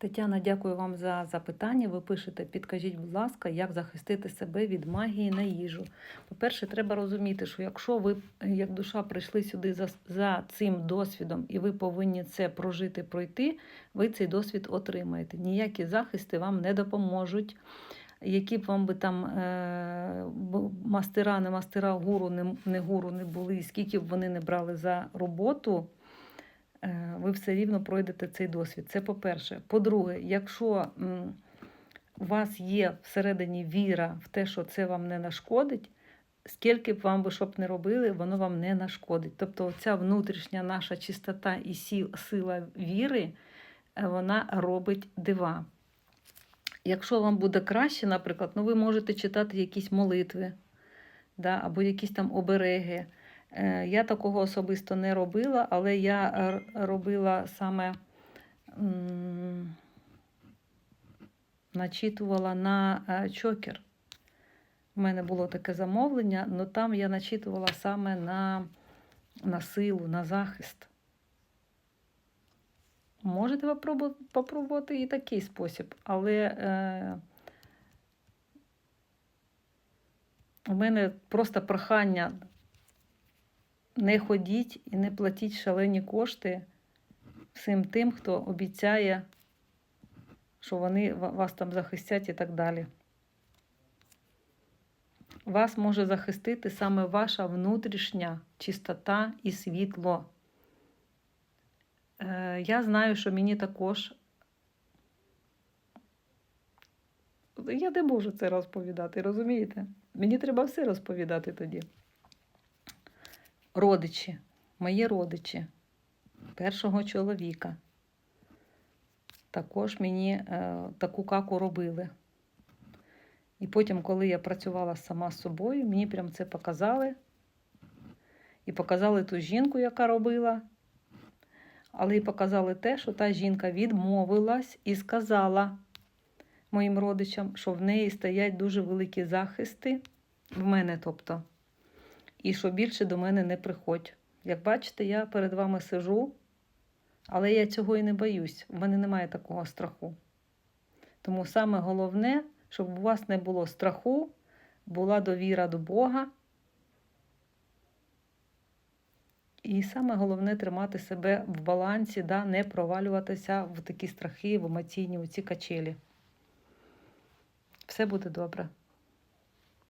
Тетяна, дякую вам за запитання. Ви пишете, підкажіть, будь ласка, як захистити себе від магії на їжу. По-перше, треба розуміти, що якщо ви, як душа, прийшли сюди за, за цим досвідом, і ви повинні це прожити, пройти, ви цей досвід отримаєте. Ніякі захисти вам не допоможуть. Які б вам би там е, мастера, не мастера, гуру, не, не гуру не були, скільки б вони не брали за роботу, ви все рівно пройдете цей досвід. Це по-перше. По-друге, якщо у вас є всередині віра в те, що це вам не нашкодить, скільки б вам би що б не робили, воно вам не нашкодить. Тобто ця внутрішня наша чистота і сила віри, е, вона робить дива. Якщо вам буде краще, наприклад, ну ви можете читати якісь молитви да, або якісь там обереги. Е, Я такого особисто не робила, але я робила саме начитувала на е, чокер. У мене було таке замовлення, але там я начитувала саме на, на силу, на захист. Можете попробу- попробувати і такий спосіб, але е, у мене просто прохання не ходіть і не платіть шалені кошти всім тим, хто обіцяє, що вони вас там захистять і так далі. Вас може захистити саме ваша внутрішня чистота і світло. Е, Я знаю, що мені також. Я не можу це розповідати, розумієте? Мені треба все розповідати тоді. Родичі, мої родичі, першого чоловіка. Також мені е, таку каку робили. І потім, коли я працювала сама з собою, мені прям це показали. І показали ту жінку, яка робила. Але й показали те, що та жінка відмовилась і сказала моїм родичам, що в неї стоять дуже великі захисти, в мене, тобто, і що більше до мене не приходь. Як бачите, я перед вами сижу, але я цього і не боюсь. У мене немає такого страху. Тому саме головне, щоб у вас не було страху, була довіра до Бога. І саме головне тримати себе в балансі, да, не провалюватися в такі страхи, в емоційні, в ці качелі. Все буде добре.